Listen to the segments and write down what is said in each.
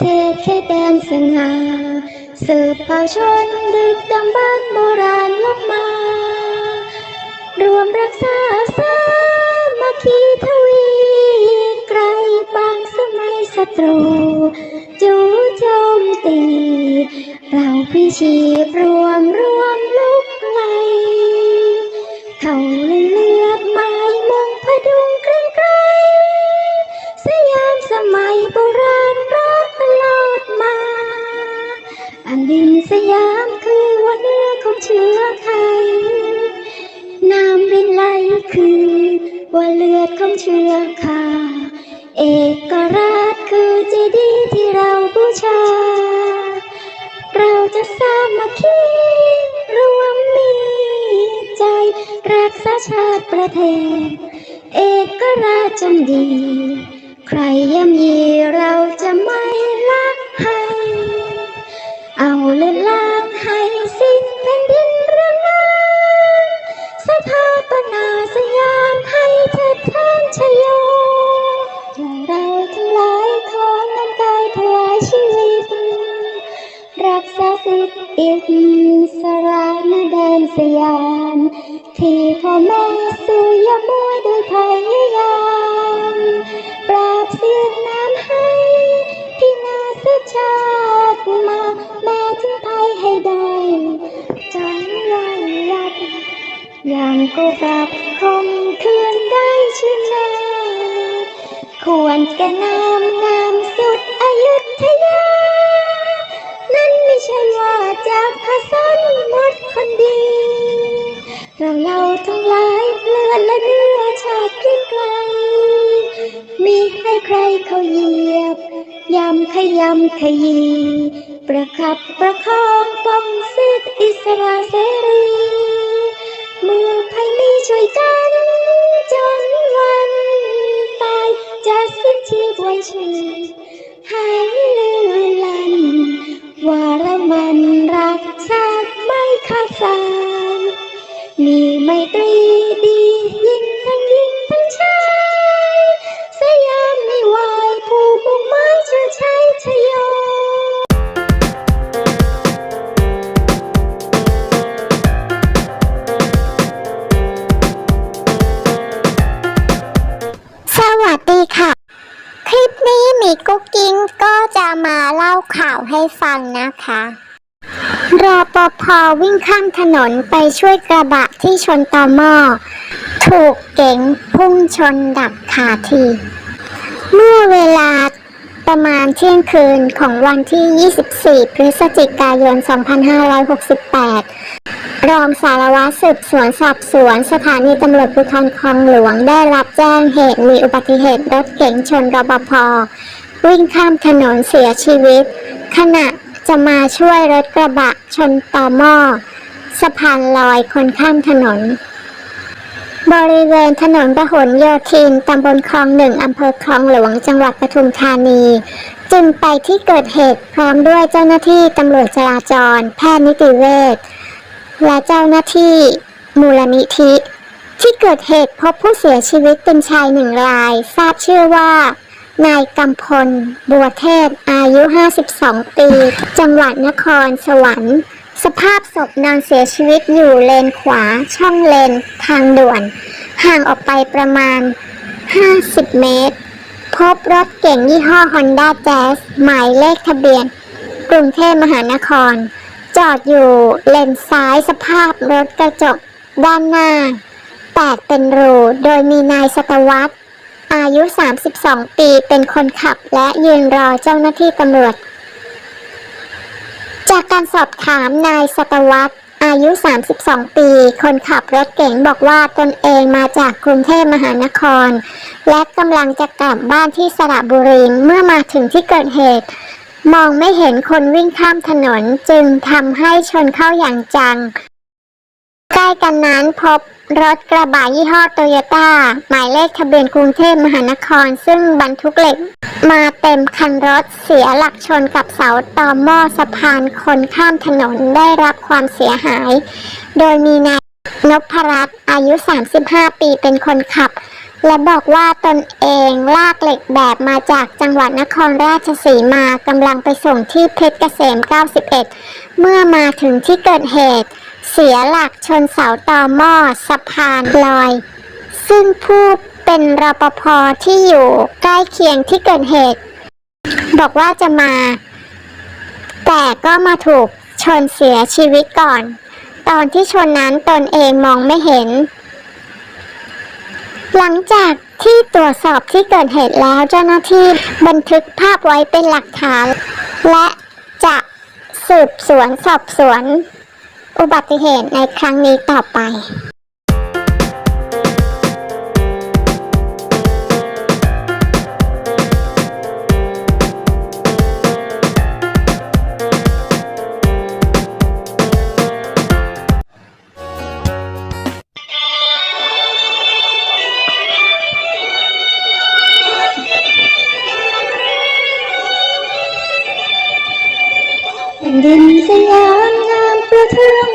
เทศแสดงสง่าสืบเผ่าชนดึกดำบรรโบราณลบมา รวมรักษาสามัคคีทวีไกลบางสมัยศัตรู จู่โจมตี เราพิชีพรวมร คือ ว่าเลือดของเชื้อข้าเอกราชคือเจดีย์ที่เราบูชา เราจะสามัคคีรวมมีใจ รักษาชาติประเทศ เอกราชจงดี ใครย่ำยีเราจะไม่ละให้ เอาเลือดล้า นสยาม ที่พ่อแม่สู่ยามวยโดยพยายามปราบเสียดน้ำให้ที่นาสชาติมา แม้ถึงภัยให้ได้จนวันยัดอย่างกูกลับคมคืนได้ชื่นแน่ควรแก่นามงามสุด ว่าจาสันหมดคนดี เราเราทั้งหลายเลือดและเนื้อชาติเกรียงไกล มีให้ใครเขาเหยียบยำขยำขยี ประคับประคองป้องสิทธิอิสระเสรีเมื่อภัยมีช่วยกัน จนวันตายจะสิ้นชีพไว้ชีหายเลือลันว่ารมัน สายมีไมตรีดียิ่งทั้งยิ่งทั้งชายสยามไม่ไหวผู้มุ่งหมายเชื่อชัยชโยสวัสดีค่ะ คลิปนี้มีกุ๊กกิ้งก็จะมาเล่าข่าวให้ฟังนะคะ รอปภวิ่งข้ามถนนไปช่วยกระบะที่ชนตอหม้อถูกเก๋งพุ่งชนดับคาทีเมื่อเวลาประมาณเที่ยงคืนของวันที่ 24 พฤศจิกายน 2568 รองสารวัตรสืบสวนสอบสวนสถานีตำรวจภูธรคลองหลวงได้รับแจ้งเหตุมีอุบัติเหตุรถเก๋งชนรปภวิ่งข้ามถนนเสียชีวิต ขณะ จะมาช่วยรถกระบะชนต่อหม้อสะพานลอยคนข้ามถนน บริเวณถนนพหลโยธินตำบลคลองหนึ่งอำเภอคลองหลวงจังหวัดปทุมธานี จึงไปที่เกิดเหตุพร้อมด้วยเจ้าหน้าที่ตำรวจจราจร แพทย์นิติเวชและเจ้าหน้าที่ มูลนิธิ ที่เกิดเหตุพบผู้เสียชีวิตเป็นชายหนึ่งราย ทราบชื่อว่า นายกำพล บัวเทพ อายุ 52 ปี จังหวัดนครสวรรค์ สภาพศพนอนเสียชีวิตอยู่เลนขวา ช่องเลน ทางด่วน ห่างออกไปประมาณ 50 เมตร พบรถเก่งยี่ห้อ Honda Jazz หมายเลขทะเบียน กรุงเทพมหานคร จอดอยู่เลนซ้ายสภาพรถกระจกด้านหน้า แตกเป็นรู โดยมีนายสตวัตร อายุ 32 ปีเป็นคนขับและยืนรอเจ้าหน้าที่ตำรวจ จากการสอบถามนายสตวัตรอายุ 32 ปี คนขับรถเก๋งบอกว่าตนเองมาจากกรุงเทพมหานคร และกำลังจะกลับบ้านที่สระบุรีเมื่อมาถึงที่เกิดเหตุ มองไม่เห็นคนวิ่งข้ามถนนจึงทำให้ชนเข้าอย่างจัง ใกล้กันนั้นพบรถกระบะยี่ห้อโตโยต้าหมายเลขทะเบียนกรุงเทพมหานคร ซึ่งบรรทุกเหล็ก มาเต็มคันรถเสียหลักชนกับเสาตอหม้อสะพานคนข้ามถนนได้รับความเสียหาย โดยมีนายนพรัตน์อายุ 35 ปีเป็นคนขับ และบอกว่าตนเองลากเหล็กแบบมาจากจังหวัดนครราชสีมากำลังไปส่งที่เพชรเกษม 91 เมื่อมาถึงที่เกิดเหตุ เสียหลักชนเสาต่อหม้อสะพานลอย ซึ่งผู้เป็นรปภที่อยู่ใกล้เคียงที่เกิดเหตุ บอกว่าจะมา แต่ก็มาถูกชนเสียชีวิตก่อน ตอนที่ชนนั้นตนเองมองไม่เห็น หลังจากที่ตรวจสอบที่เกิดเหตุแล้วเจ้าหน้าที่บันทึกภาพไว้เป็นหลักฐาน และจะสืบสวนสอบสวน อุบัติเหตุในครั้งนี้ต่อไป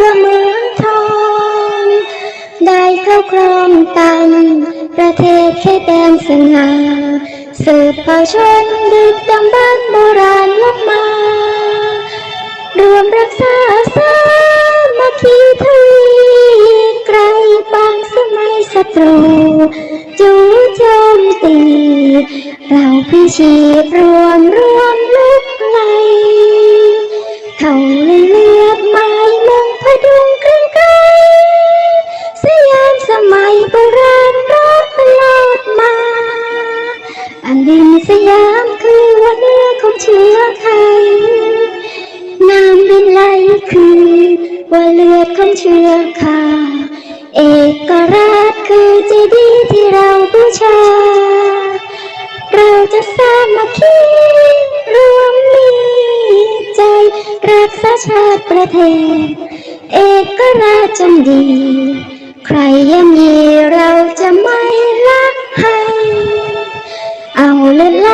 ว่าเมืองทองได้เข้าครองตังประเทศเขตแดนสง่าสืบเผ่าชนดึกดำบรรพ์โบราณลบมา รวมรักษาสามัคคีทวีไกลบางสมัยศัตรูจู่โจมตี เราพิชีรวมรวมล นสยามคือวันเนื้อของเชื้อไทยน้ำบินไหลคือว่าเลือดของเชื้อข้าเอกราชคือเจดีย์ที่เราบูชา เราจะสามัคคีรวมมีใจ รักษาชาติประเทศ เอกราชจงดี ใครย่ำยีเราจะไม่ละให้ เอาเลือดล้า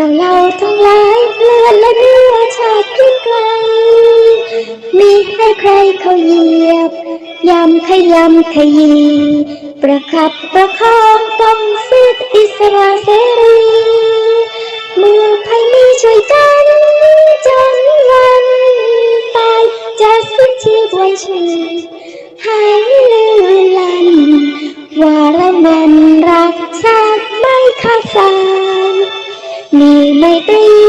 เราเราทั้งหลายเลือดและเนื้อชาติเกรียงไกลมีให้ใครเขาเหยียบยำขยำขยีประคับประคองป้องสิทธิอิสระเสรีเมื่อใครมีช่วยกันจนวันตายจะสิ้นชีพไว้ชีหายเลือลันวารวัน நீ மைத்தையே